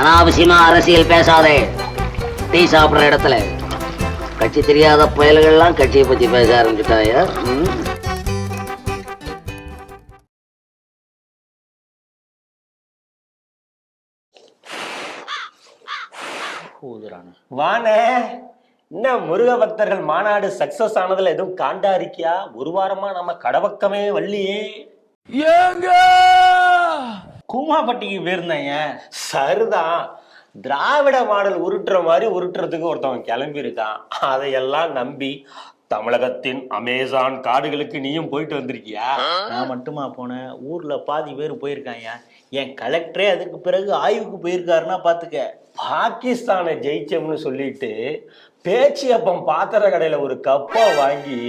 அனாவசியமா அரசியல் பேசாதே. டீ சாப்பிடுற இடத்துல. கட்சி தெரியாத புயல்கள்லாம் கட்சியை பத்தி பேச ஆரம்பிச்சுட்டாயா வானே என்ன முருக பக்தர்கள் மாநாடு சக்சஸ் ஆனதுல எதுவும் காண்டா இருக்கியா? ஒரு வாரமா நம்ம கடவக்கமே வள்ளியே. கூமாப்பட்டிக்கு போயிருந்தேன் சரிதான். திராவிட மாடல் உருட்டுற மாதிரி உருட்டுறதுக்கு ஒருத்தவன் கிளம்பி இருக்கான் அதையெல்லாம் நம்பி தமிழகத்தின் அமேசான் காடுகளுக்கு நீயும் போயிட்டு வந்திருக்கியா? நான் மட்டுமா போனேன். ஊர்ல பாதி பேர் போயிருக்காங்க. என் கலெக்டரே அதுக்கு பிறகு ஆய்வுக்கு போயிருக்காருன்னா பாத்துக்க. பாகிஸ்தானை ஜெயிச்சோம்னு சொல்லிட்டு பேச்சு அப்பம் பாத்திர கடையில ஒரு கப்பை வாங்கி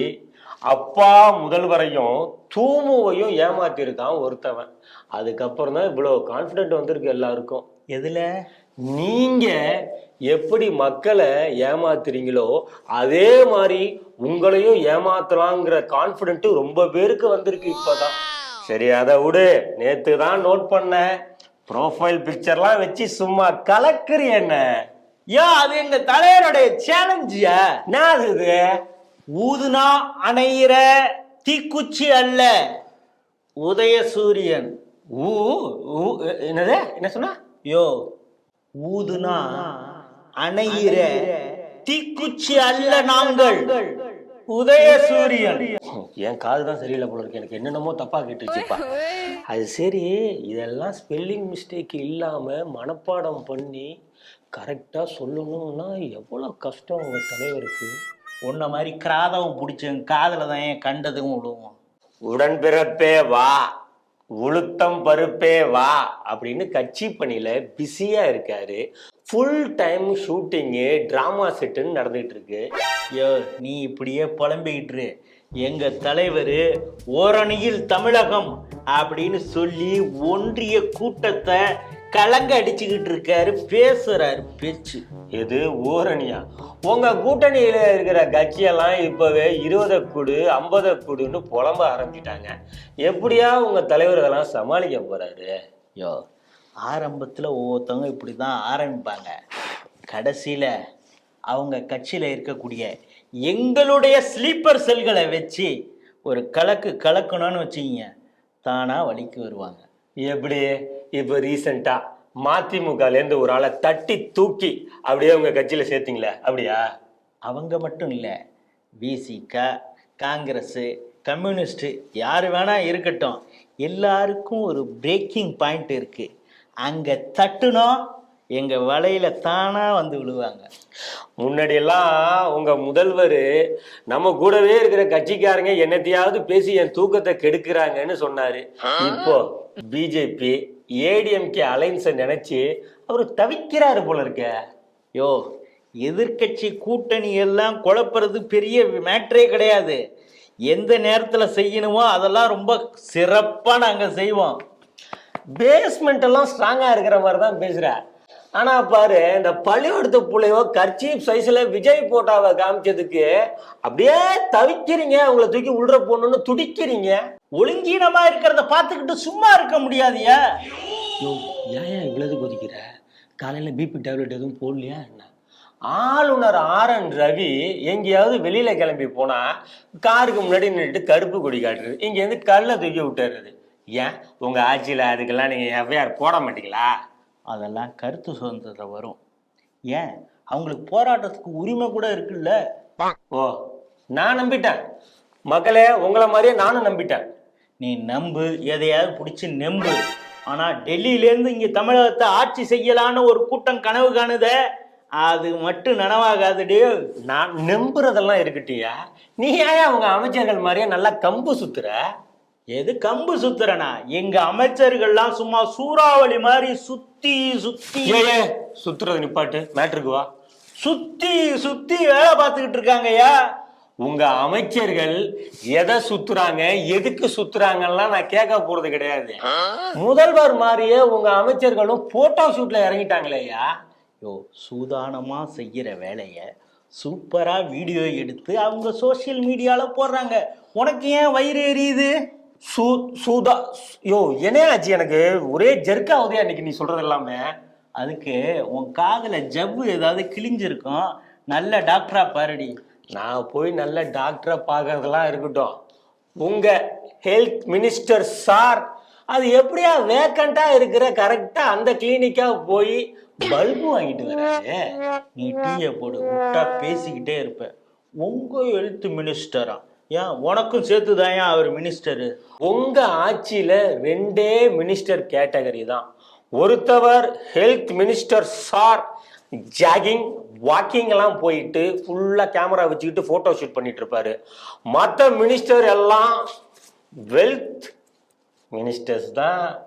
அப்பா முதல்வரையும் தூமுவையும் ஏமாத்திருக்கான் ஒருத்தவன். அதுக்கப்புறம் தான் இவ்வளவு கான்பிடென்ட் வந்திருக்கு எல்லாருக்கும். எதுல? நீங்க எப்படி மக்களை ஏமாத்துறீங்களோ அதே மாதிரி உங்களையும் ஏமாத்தலாங்கிற கான்பிடென்ட் ரொம்ப பேருக்கு வந்திருக்கு இப்பதான். சரி அதை விடு. நேத்து தான் நோட் பண்ணேன் ப்ரோஃபைல் பிக்சர்லாம் வச்சு சும்மா கலக்குறி என்ன? யா அது எங்க தலைவருடைய சேலஞ்சியா என்ன அது ஊதுனா அணையிற தீக்குச்சி அல்ல. உதயசூரியன். ஊ ஊ என்னது? என்ன சொன்னா? யோ ஊதுனா அணையிற. தீக்குச்சி அல்ல நாங்கள். உதயசூரியன். என் காது தான் சரியில்லை போல இருக்கு. எனக்கு என்னென்னமோ தப்பா கேட்டுச்சுப்பா அது சரி இதெல்லாம் ஸ்பெல்லிங் மிஸ்டேக் இல்லாம மனப்பாடம் பண்ணி கரெக்டா சொல்லணும்னா எவ்வளவு கஷ்டம் உங்க தலைவருக்கு. உன்ன மாதிரி கிராதவம் பிடிச்சவன் காதுல தான் ஏன் கண்டதும் விடுவோம் உடன்பிறப்பே வா உளுத்தம் பருப்பே வா அப்படின்னு கட்சி பணியில பிஸியா இருக்காரு. ஃபுல் டைம் ஷூட்டிங்கு டிராமா செட்டுன்னு நடந்துகிட்டு இருக்கு. ஐயோ நீ இப்படியே புலம்பிக்கிட்டு இரு. எங்க தலைவர் ஓரணியில் தமிழகம் அப்படின்னு சொல்லி ஒன்றிய கூட்டத்தை கலங்க அடிச்சுக்கிட்டு இருக்காரு பேசுறாரு பேச்சு. எது ஓரணியா? உங்க கூட்டணியில இருக்கிற கட்சியெல்லாம் இப்பவே இருபதை குடு ஐம்பதை குடுன்னு புலம்ப ஆரம்பிச்சிட்டாங்க. எப்படியா உங்க தலைவர் இதெல்லாம் சமாளிக்க போறாரு? ஐயோ ஆரம்பத்தில் ஒவ்வொருத்தவங்க இப்படி தான் ஆரம்பிப்பாங்க. கடைசியில் அவங்க கட்சியில் இருக்கக்கூடிய எங்களுடைய ஸ்லீப்பர் செல்களை வச்சு ஒரு கலக்கு கலக்கணும்னு வச்சுக்கிங்க. தானாக வழிக்கு வருவாங்க. எப்படி? இப்போ ரீசெண்டா மதிமுகலேருந்து ஒரு ஆளை தட்டி தூக்கி அப்படியே உங்க கட்சியில சேர்த்தீங்களே அப்படியா? அவங்க மட்டும் இல்லை விசிக காங்கிரஸு கம்யூனிஸ்ட்டு யார் வேணால் இருக்கட்டும் எல்லாருக்கும் ஒரு பிரேக்கிங் பாயிண்ட் இருக்குது அங்கே தட்டுனோம் எங்கள் வலையில் தானாக வந்து விழுவாங்க. முன்னாடி எல்லாம் உங்க முதல்வர் நம்ம கூடவே இருக்கிற கட்சிக்காரங்க என்னத்தையாவது பேசி என் தூக்கத்தை கெடுக்கிறாங்கன்னு சொன்னாரு. இப்போ பிஜேபி ஏடிஎம்கே அலைன்ஸை நினச்சி அவர் தவிக்கிறாரு போல இருக்க. யோ எதிர்க்கட்சி கூட்டணி எல்லாம் குழப்புறது பெரிய மேட்ரே கிடையாது. எந்த நேரத்தில் செய்யணுமோ அதெல்லாம் ரொம்ப சிறப்பாக நாங்கள் செய்வோம். பேஸ்மெண்ட் எல்லாம் ஸ்ட்ராங்காக இருக்கிற மாதிரி தான் பேசுகிறார் ஆனா பாரு இந்த பள்ளியோடத்து புள்ளையோ கர்ச்சீப் சைஸ்ல விஜய் போட்டாவை காமிச்சதுக்கு அப்படியே தவிக்கிறீங்க உங்களை தூக்கி உள்ள போடணும்னு துடிக்கிறீங்க. ஒழுங்கீனமா இருக்கிறத பார்த்துக்கிட்டு சும்மா இருக்க முடியாதியா? யோ ஏன் இவ்வளவு கொதிக்கிற? காலையில பிபி டேப்லெட் எதுவும் போடலையா என்ன? ஆளுநர் ஆர் என் ரவி எங்கேயாவது வெளியில கிளம்பி போனா காருக்கு முன்னாடி நின்றுட்டு கருப்பு கொடி காட்டுறது இங்க இருந்து கல்லை தூக்கி விட்டுறது. ஏன்? உங்க ஆட்சியில அதுக்கெல்லாம் நீங்க எஃப்ஐஆர் போட மாட்டீங்களா? அதெல்லாம் கருத்து சுதந்திரத்தை வரும். ஏன்? அவங்களுக்கு போராட்டத்துக்கு உரிமை கூட இருக்குல்ல? ஓ நான் நம்பிட்டேன். மக்களே உங்களை மாதிரியே நானும் நம்பிட்டேன். நீ நம்பு எதையாவது பிடிச்சி நம்பு. ஆனால் டெல்லியிலேருந்து இங்கே தமிழகத்தை ஆட்சி செய்யலான்னு ஒரு கூட்டம் கனவு காணுதே. அது மட்டும் நனவாகாதுடே நான் நம்புறதெல்லாம் இருக்கட்டியா? நீ ஏன் அவங்க அமைச்சர்கள் மாதிரியே நல்லா கம்பு சுத்துற? எது கம்பு சுத்துறனா? எங்க அமைச்சர்கள்லாம் சும்மா சூறாவளி மாதிரி சுத்தி சுத்தி. சுத்துறது நிப்பாட்டு. மேட்ருக்கு வா. சுத்தி சுத்தி வேலை பார்த்துக்கிட்டு இருக்காங்கய்யா உங்க அமைச்சர்கள் எதை சுத்துறாங்க எதுக்கு சுத்துறாங்கலாம் நான் கேட்க போறது கிடையாது. முதல்வர் மாதிரியே உங்க அமைச்சர்களும் போட்டோ ஷூட்ல இறங்கிட்டாங்களேயா யோ சூதானமா செய்யற வேலைய சூப்பரா வீடியோ எடுத்து அவங்க சோஷியல் மீடியால போடுறாங்க. உனக்கு ஏன் வயிறு எரியுது? சூ சூதா யோ என்ன ஆச்சு எனக்கு? ஒரே ஜெர்க்காவதே அன்னைக்கு நீ சொல்றது எல்லாமே. அதுக்கு உன் காதில் ஜவ்வு ஏதாவது கிழிஞ்சிருக்கும். நல்ல டாக்டரா பாருடி. நான் போய் நல்ல டாக்டரை பார்க்கறதெல்லாம் இருக்கட்டும். உங்க ஹெல்த் மினிஸ்டர் சார் அது எப்படியா வேக்கண்டா இருக்கிற கரெக்டா அந்த கிளினிக்கா போய் பல்பு வாங்கிட்டு வராரு. நீ டீயை போடு விட்டா பேசிக்கிட்டே இருப்ப. உங்க ஹெல்த் மினிஸ்டரா ஏன்? உனக்கும் சேர்த்துதான் அவர் மினிஸ்டரு உங்க ஆட்சியில ரெண்டே மினிஸ்டர் கேட்டகரி தான். ஒருத்தவர் health minister sir jogging walking எல்லாம் போயிட்டு ஃபுல்லா கேமரா வச்சுக்கிட்டு போட்டோ ஷூட் பண்ணிட்டு இருப்பாரு. மற்ற மினிஸ்டர் எல்லாம் வெல்த் மினிஸ்டர்ஸ் தான்.